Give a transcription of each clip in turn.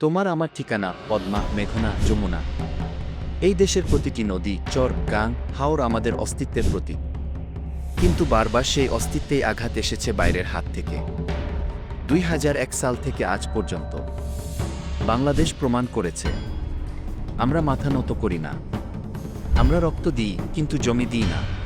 তোমার আমার ঠিকানা, পদ্মা, মেঘনা, যমুনা। এই দেশের প্রতিটি নদী, চর, গাং, হাওর আমাদের অস্তিত্বের প্রতীক। কিন্তু বারবার সেই অস্তিত্বেই আঘাত এসেছে বাইরের হাত থেকে। দুই এক সাল থেকে আজ পর্যন্ত। বাংলাদেশ প্রমাণ করেছে। আমরা মাথা নত করি না। আমরা রক্ত দিই, কিন্তু জমি দিই না।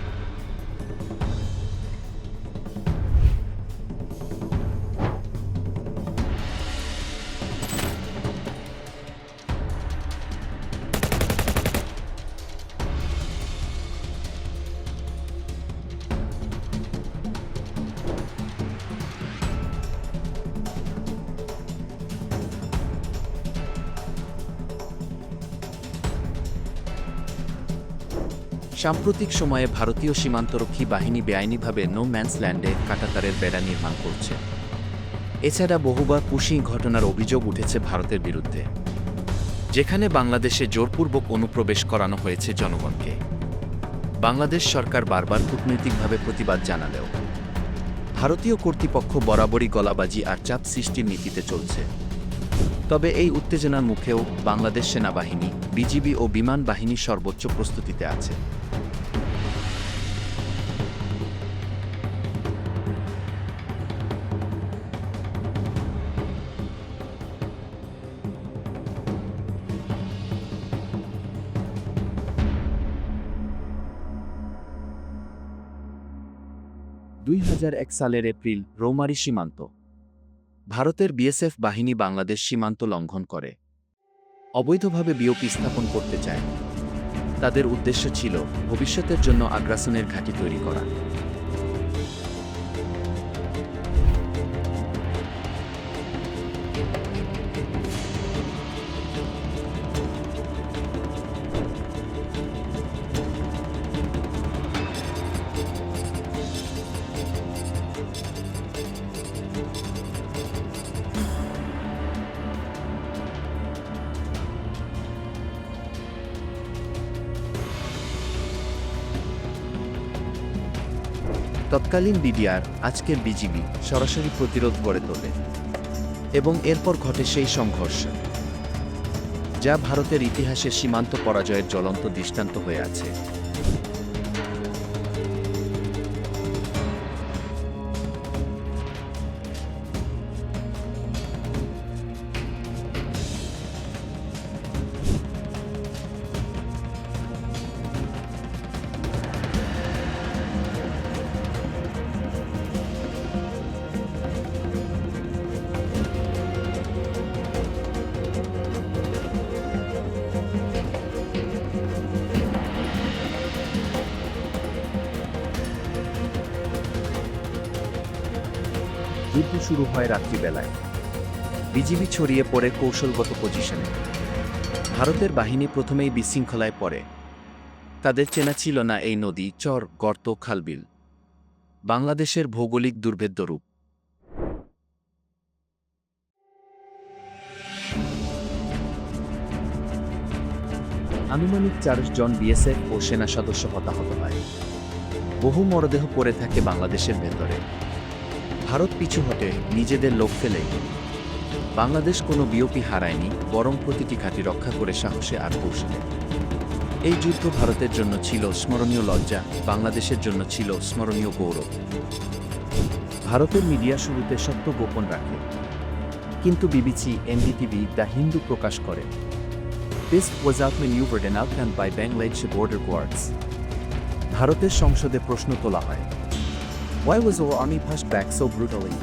সাম্প্রতিক সময়ে ভারতীয় সীমান্তরক্ষী বাহিনী বেআইনিভাবে নো ম্যান্স ল্যান্ডে কাটাতারের বেড়া নির্মাণ করছে। এছাড়া বহুবার পুশিং ঘটনার অভিযোগ উঠেছে ভারতের বিরুদ্ধে। যেখানে বাংলাদেশে জোরপূর্বক অনুপ্রবেশ করানো হয়েছে জনগণকে। বাংলাদেশ সরকার বারবার কূটনৈতিকভাবে প্রতিবাদ জানালেও। ভারতীয় কর্তৃপক্ষ বরাবরই গলাবাজি আর চাপ সৃষ্টির নীতিতে চলছে। তবে এই উত্তেজনার মুখেও বাংলাদেশ সেনাবাহিনী, বিজিবি ও বিমান বাহিনী সর্বোচ্চ প্রস্তুতিতে আছে। দুই হাজার এক সালের এপ্রিল, রৌমারি সীমান্ত। ভারতের বিএসএফ বাহিনী বাংলাদেশ সীমান্ত লঙ্ঘন করে। অবৈধভাবে বিওপি স্থাপন করতে চায়। তাদের উদ্দেশ্য ছিল ভবিষ্যতের জন্য আগ্রাসনের ঘাঁটি তৈরি করা। তৎকালীন বিডিআর আজকের বিজিবি, সরাসরি প্রতিরোধ গড়ে তোলে। এবং এরপর ঘটে সেই সংঘর্ষ, যা ভারতের ইতিহাসে সীমান্ত পরাজয়ের জ্বলন্ত দৃষ্টান্ত হয়ে আছে। যুদ্ধ শুরু হয় রাত্রিবেলায়। বিজিবি ছড়িয়ে পড়ে কৌশলগত পজিশনে। ভারতের বাহিনী প্রথমেই বিশৃঙ্খলায় পড়ে। তাদের চেনা ছিল না এই নদী, চর, গর্ত, খালবিল। বাংলাদেশের ভৌগোলিক দুর্ভেদ্য রূপ। আনুমানিক চার জন বিএসএফ ও সেনা সদস্য হতাহত হয়। বহু মরদেহ পড়ে থাকে বাংলাদেশের ভেতরে। ভারত পিছু হটে নিজেদের লোক ফেলে। বাংলাদেশ কোনো বিওপি হারায়নি, বরং প্রতিটি ঘাঁটি রক্ষা করে সাহসে আর কৌশলে। এই যুদ্ধ ভারতের জন্য ছিল স্মরণীয় লজ্জা, বাংলাদেশের জন্য ছিল স্মরণীয় গৌরব। ভারতের মিডিয়া শুরুতে সত্য গোপন রাখে। কিন্তু বিবিসি, এনডিটিভি, দ্য হিন্দু প্রকাশ করে। This was out maneuvered and outdone by Bangladesh border guards. ভারতের সংসদে প্রশ্ন তোলা হয় Why was our army pushed back so brutally?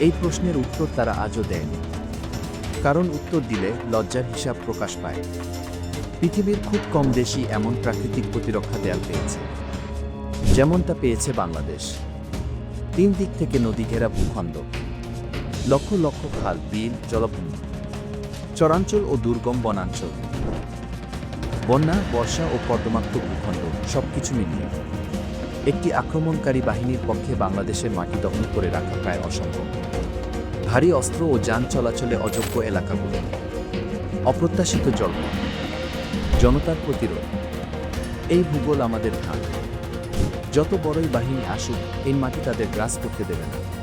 এই প্রশ্নের উত্তর তারা আজও দেয়নি। কারণ উত্তর দিলে লজ্জার হিসাব প্রকাশ পায়। পৃথিবীর খুব কম দেশই এমন প্রাকৃতিক প্রতিরক্ষা দেয়াল পেয়েছে। যেমনটা পেয়েছে বাংলাদেশ। তিন দিক থেকে নদী ঘেরা ভূখণ্ড। লক্ষ লক্ষ খাল, বিল, জলভূমি। চরাঞ্চল ও দুর্গম বনাঞ্চল। বন্যা, বর্ষা ও কর্দমাক্ত ভূখণ্ড সবকিছু মিলিয়ে। একটি আক্রমণকারী বাহিনীর পক্ষে বাংলাদেশের মাটি দখল করে রাখা প্রায় অসম্ভব। ভারী অস্ত্র ও যান চলাচলে অযোগ্য এলাকাগুলো। অপ্রত্যাশিত জল। জনতার প্রতিরোধ। এই ভূগোল আমাদের ধান। যত বড়ই বাহিনী আসুক, এই মাটি তাদের গ্রাস করতে দেবে না।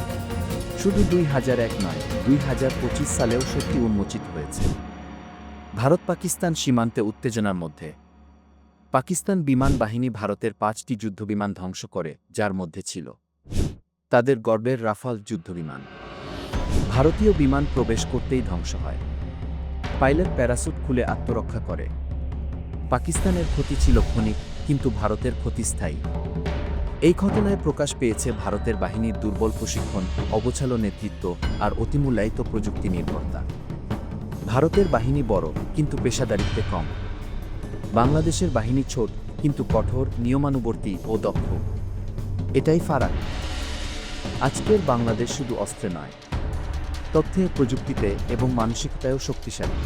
শুধু দুই হাজার এক নয়, দুই হাজার পঁচিশ সালেও সত্যি উন্মোচিত হয়েছে। ভারত পাকিস্তান সীমান্তে উত্তেজনার মধ্যে। পাকিস্তান বিমান বাহিনী ভারতের পাঁচটি যুদ্ধবিমান ধ্বংস করে, যার মধ্যে ছিল তাদের গর্বের রাফাল যুদ্ধবিমান। ভারতীয় বিমান প্রবেশ করতেই ধ্বংস হয়। পাইলট প্যারাসুট খুলে আত্মরক্ষা করে। পাকিস্তানের ক্ষতি ছিল ক্ষণিক, কিন্তু ভারতের ক্ষতি স্থায়ী। এই ঘটনায় প্রকাশ পেয়েছে ভারতের বাহিনীর দুর্বল প্রশিক্ষণ, অগোছালো নেতৃত্ব আর অতিমূল্যায়িত প্রযুক্তি নির্ভরতা ভারতের বাহিনী বড়, কিন্তু পেশাদারিত্বে কম। বাংলাদেশের বাহিনী ছোট, কিন্তু কঠোর, নিয়মানুবর্তী ও দক্ষ। এটাই ফারাক। আজকের বাংলাদেশ শুধু অস্ত্রে নয়, তথ্যে, প্রযুক্তিতে এবং মানসিকতায়ও শক্তিশালী।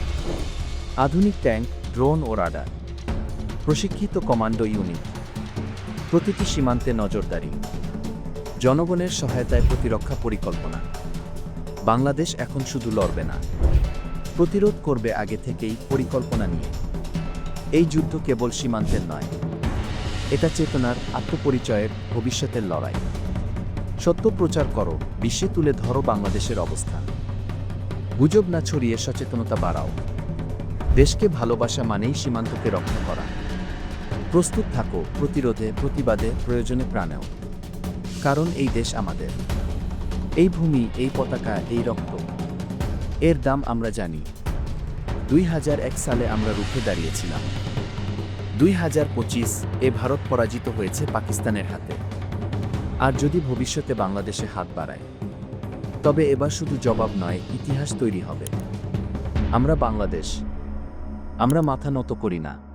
আধুনিক ট্যাঙ্ক, ড্রোন ও রাডার, প্রশিক্ষিত কমান্ডো ইউনিট, প্রতিটি সীমান্তে নজরদারি, জনগণের সহায়তায় প্রতিরক্ষা পরিকল্পনা। বাংলাদেশ এখন শুধু লড়বে না, প্রতিরোধ করবে আগে থেকেই পরিকল্পনা নিয়ে। এই যুদ্ধ কেবল সীমান্তের নয়, এটা চেতনার আত্মপরিচয়ের ভবিষ্যতের লড়াই। সত্য প্রচার করো, বিশ্বে তুলে ধরো বাংলাদেশের অবস্থান। গুজব না ছড়িয়ে সচেতনতা বাড়াও। দেশকে ভালোবাসা মানেই সীমান্তকে রক্ষা করা। প্রস্তুত থাকো, প্রতিরোধে, প্রতিবাদে, প্রয়োজনে প্রাণেও। কারণ এই দেশ আমাদের। এই ভূমি, এই পতাকা, এই রক্ত। এর দাম আমরা জানি। দুই হাজার এক সালে আমরা রুখে দাঁড়িয়েছিলাম। দুই হাজার পঁচিশ এ ভারত পরাজিত হয়েছে পাকিস্তানের হাতে। আর যদি ভবিষ্যতে বাংলাদেশে হাত বাড়ায়, তবে এবার শুধু জবাব নয়, ইতিহাস তৈরি হবে। আমরা বাংলাদেশ, আমরা মাথা নত করি না।